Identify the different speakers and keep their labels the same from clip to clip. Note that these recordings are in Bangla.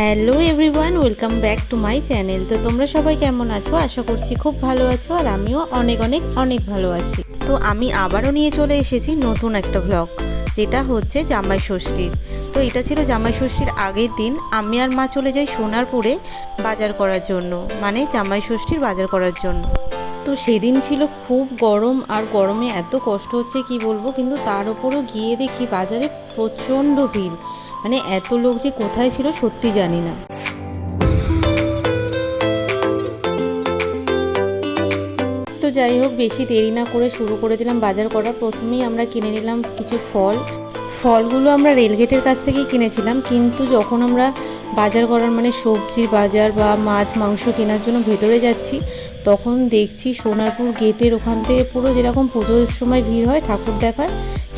Speaker 1: Hello everyone welcome back to my channel তো তোমরা সবাই কেমন আছো? আশা করছি খুব ভালো আছো আর আমিও অনেক অনেক অনেক ভালো আছি। তো আমি আবারও নিয়ে চলে এসেছি নতুন একটা ব্লগ যেটা হচ্ছে জামাই ষষ্ঠীর। তো এটা ছিল জামাই ষষ্ঠীর আগের দিন, আমি আর মা চলে যাই সোনারপুরে বাজার করার জন্য মানে জামাই ষষ্ঠীর বাজার করার জন্য। তো সেদিন ছিল খুব গরম আর গরমে এত কষ্ট হচ্ছে কি বলব, কিন্তু তার উপরও গিয়ে দেখি বাজারে প্রচণ্ড ভিড়। মানে এত লোক যে কোথায় ছিল সত্যি জানি না। তো যাই হোক, বেশি দেরি না করে শুরু করে দিলাম বাজার করা। প্রথমেই আমরা কিনে নিলাম কিছু ফল। ফলগুলো আমরা রেলগেটের কাছ থেকেই কিনেছিলাম, কিন্তু যখন আমরা বাজার করার মানে সবজির বাজার বা মাছ, মাংস কেনার জন্য ভেতরে যাচ্ছি, তখন দেখছি সোনারপুর গেটের ওখান থেকে পুরো যেরকম পুজোর সময় ভিড় হয়, ঠাকুর দেখার,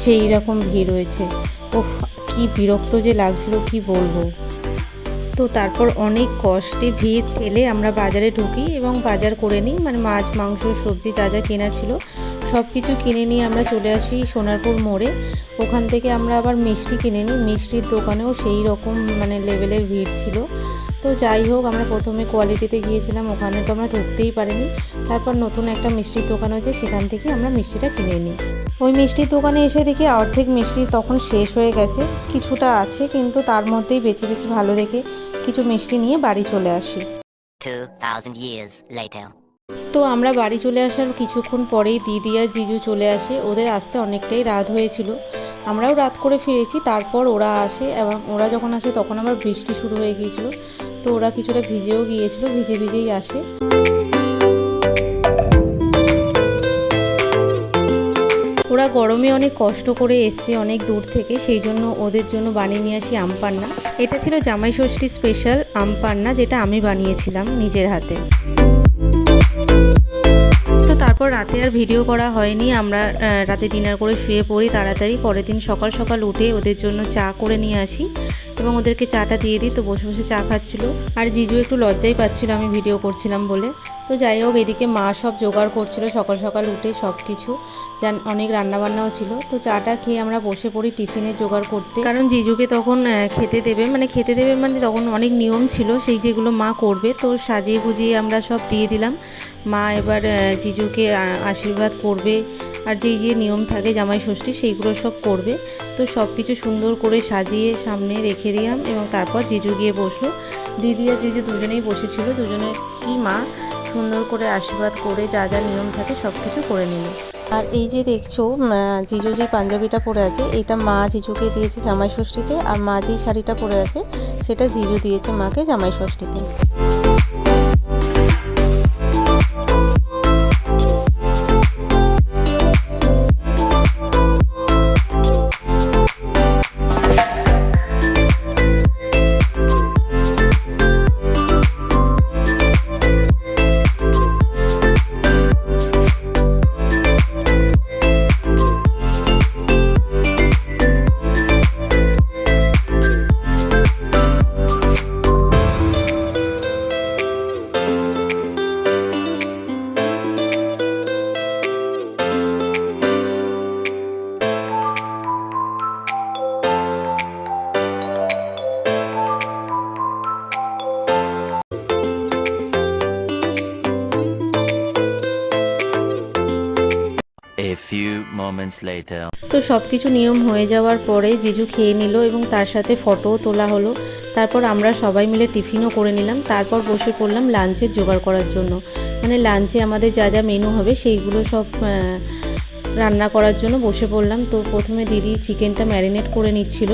Speaker 1: সেই রকম ভিড় হয়েছে ওফ কি বিরক্ত যে লাগছিল, কি বলব? তো তারপর অনেক কষ্টে ভিড় ঠেলে আমরা বাজারে ঢুকি এবং বাজার করে নিই। মানে মাছ, মাংস, সবজি যা যা কেনা ছিল সব কিছু কিনে নিয়ে আমরা চলে আসি সোনারপুর মোড়ে। ওখান থেকে আমরা আবার মিষ্টি কিনে নিই। মিষ্টির দোকানেও সেই রকম মানে লেভেলের ভিড় ছিল। তো যাই হোক আমরা প্রথমে কোয়ালিটিতে গিয়েছিলাম ওখানে তো আমরা ঢুকতেই পারিনি। তারপর নতুন একটা মিষ্টির দোকান হয়েছে সেখান থেকে আমরা মিষ্টিটা কিনে নিই। ওই মিষ্টির দোকানে এসে দেখি অর্ধেক মিষ্টি তখন শেষ হয়ে গেছে কিছুটা আছে কিন্তু তার মধ্যেই বেছে বেছে ভালো দেখে কিছু মিষ্টি নিয়ে বাড়ি চলে আসি।
Speaker 2: 2,000 years later.
Speaker 1: তো আমরা বাড়ি চলে আসার কিছুক্ষণ পরেই দিদি আর জিজু চলে আসে ওদের আসতে অনেকটাই রাত হয়েছিল। আমরাও রাত করে ফিরেছি, তারপর ওরা আসে এবং ওরা যখন আসে তখন আবার বৃষ্টি শুরু হয়ে গিয়েছিল। তো ওরা কিছুটা ভিজেও গিয়েছিল, ভিজে ভিজেই আসে। ওরা গরমে অনেক কষ্ট করে এসছে অনেক দূর থেকে, সেই জন্য ওদের জন্য বানিয়ে নিয়ে আসি আম পান্না এটা ছিল জামাই ষষ্ঠী স্পেশাল আম পান্না যেটা আমি বানিয়েছিলাম নিজের হাতে। তারপর রাতে আর ভিডিও করা হয়নি। আমরা রাতে ডিনার করে শুয়ে পড়ি তাড়াতাড়ি। পরের দিন সকাল সকাল উঠে ওদের জন্য চা করে নিয়ে আসি এবং ওদেরকে চাটা দিয়ে দিই। তো বসে বসে চা খাচ্ছিল। আর জিজু একটু লজ্জাই পাচ্ছিল আমি ভিডিও করছিলাম বলে। তো যাই হোক, এদিকে মা সব জোগাড় করছিল সকাল সকাল উঠে সব কিছু অনেক রান্নাবান্নাও ছিল। তো চাটা খেয়ে আমরা বসে পড়ি টিফিনের জোগাড় করতে। কারণ জিজুকে তখন খেতে দেবে। মানে খেতে দেবে মানে তখন অনেক নিয়ম ছিল। সেই যেগুলো মা করবে, তো সাজিয়ে গুজিয়ে আমরা সব দিয়ে দিলাম। মা এবার জিজুকে আশীর্বাদ করবে। আর যেই যে নিয়ম থাকে জামাই ষষ্ঠী, সেইগুলো সব করবে। তো সব কিছু সুন্দর করে সাজিয়ে সামনে রেখে দিলাম এবং তারপর জিজু গিয়ে বসল। দিদি আর জিজু দুজনেই বসেছিল দুজনে কি মা সুন্দর করে আশীর্বাদ করে যা যা নিয়ম থাকে সব কিছু করে নিল। আর এই যে দেখছ জিজু যে পাঞ্জাবিটা পরে আছে, এটা মা জিজুকে দিয়েছে জামাই ষষ্ঠীতে, আর মা যেই শাড়িটা পরে আছে, সেটা জিজু দিয়েছে মাকে জামাই ষষ্ঠীতে।
Speaker 3: Few moments later.
Speaker 1: তো সব কিছু নিয়ম হয়ে যাওয়ার পরে জিজু খেয়ে নিল এবং তার সাথে ফটোও তোলা হলো। তারপর আমরা সবাই মিলে টিফিনও করে নিলাম। তারপর বসে পড়লাম লাঞ্চের জোগাড় করার জন্য। মানে লাঞ্চে আমাদের যা যা মেনু হবে সেইগুলো সব রান্না করার জন্য বসে পড়লাম। তো প্রথমে দিদি চিকেনটা ম্যারিনেট করে নিচ্ছিল।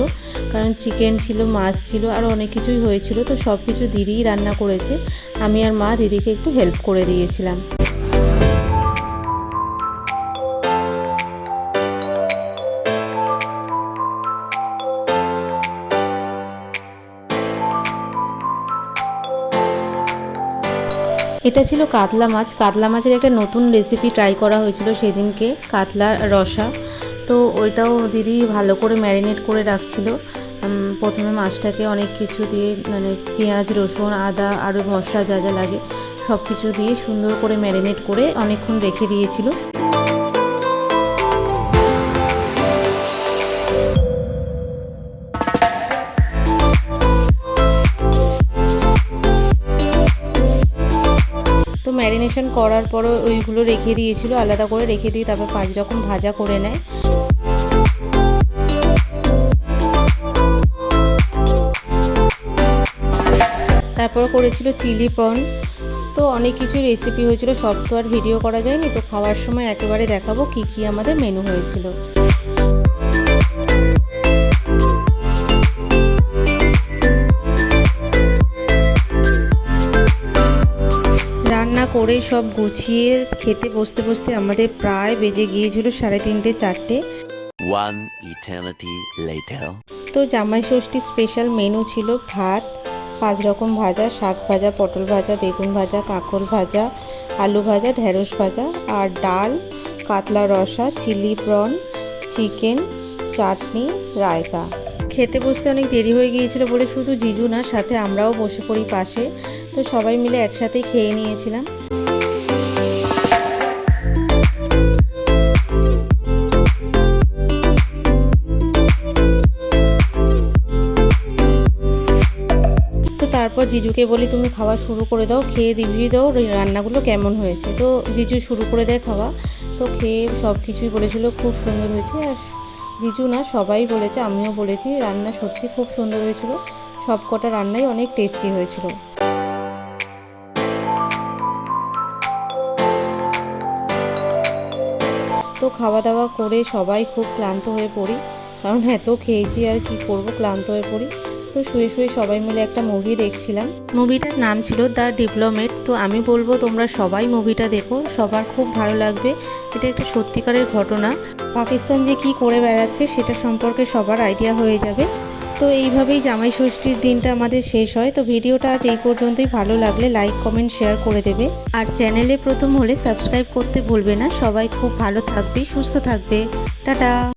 Speaker 1: কারণ চিকেন ছিল, মাছ ছিল, আর অনেক কিছুই হয়েছিল। তো সব কিছু দিদিই রান্না করেছে। আমি আর মা দিদিকে একটু হেল্প করে দিয়েছিলাম। এটা ছিল কাতলা মাছ। কাতলা মাছের একটা নতুন রেসিপি ট্রাই করা হয়েছিল সেদিনকে, কাতলা রসা। তো ওইটাও দিদি ভালো করে ম্যারিনেট করে রাখছিল। প্রথমে মাছটাকে অনেক কিছু দিয়ে মানে পেঁয়াজ, রসুন, আদা আরও মশলা যা যা লাগে সব কিছু দিয়ে সুন্দর করে ম্যারিনেট করে অনেকক্ষণ রেখে দিয়েছিল। ম্যারিনেশন করার পরে ওইগুলো রেখে দিয়েছিল, আলাদা করে রেখে দিয়ে তারপর পাঁচ রকম ভাজা করে নেয়। তারপর করেছিল চিলি প্রন। তো অনেক কিছু রেসিপি হয়েছিল, সব তো আর ভিডিও করা যায়নি। তো খাওয়ার সময় একেবারে দেখাবো কি কি আমাদের মেনু হয়েছিল। করে সব গুছিয়ে খেতে বসতে বসতে আমাদের প্রায় বেজে গিয়েছিল সাড়ে তিনটে চারটে. তো জামাই ষষ্ঠীর স্পেশাল মেনু ছিল ভাত পাঁচ রকম ভাজা শাক ভাজা পটল ভাজা বেগুন ভাজা কাঁকরোল ভাজা আলু ভাজা ঢেঁড়স ভাজা আর ডাল কাতলা রসা chilli prawn chicken chutney raita. খেতে বসতে অনেক দেরি হয়ে গিয়েছিল বলে শুধু জিজু না সাথে আমরাও বসে পড়ি পাশে। তো সবাই মিলে একসাথেই খেয়ে নিয়েছিলাম। তারপর জিজুকে বলি, তুমি খাওয়া শুরু করে দাও, খেয়ে রিভিউ দাও রান্নাগুলো কেমন হয়েছে? তো জিজু শুরু করে দেয় খাওয়া। তো খেয়ে সব কিছুই বলেছিল, খুব সুন্দর হয়েছে। আর জিজু না, সবাই বলেছে, আমিও বলেছি, রান্না সত্যি খুব সুন্দর হয়েছিল। সব কটা রান্নাই অনেক টেস্টি হয়েছিল। খাওয়া দাওয়া করে সবাই খুব ক্লান্ত হয়ে পড়ি। কারণ এত খেয়েছি আর কি করব, ক্লান্ত হয়ে পড়ি। তো শুয়ে শুয়ে সবাই মিলে একটা মুভি দেখছিলাম। মুভিটার নাম ছিল দ্য ডিপ্লোমেট তো আমি বলব তোমরা সবাই মুভিটা দেখো, সবার খুব ভালো লাগবে। এটা একটা সত্যিকারের ঘটনা। পাকিস্তান যে কি করে বেড়াচ্ছে, সেটা সম্পর্কে সবার আইডিয়া হয়ে যাবে। তো এইভাবেই জামাই ষষ্ঠীর দিনটা আমাদের শেষ হয়। তো ভিডিওটা আজ এই পর্যন্তই। ভালো লাগলে লাইক কমেন্ট শেয়ার করে দেবে। আর চ্যানেলে প্রথম হলে সাবস্ক্রাইব করতে ভুলবে না। সবাই খুব ভালো থাকবে, সুস্থ থাকবে। টাটা!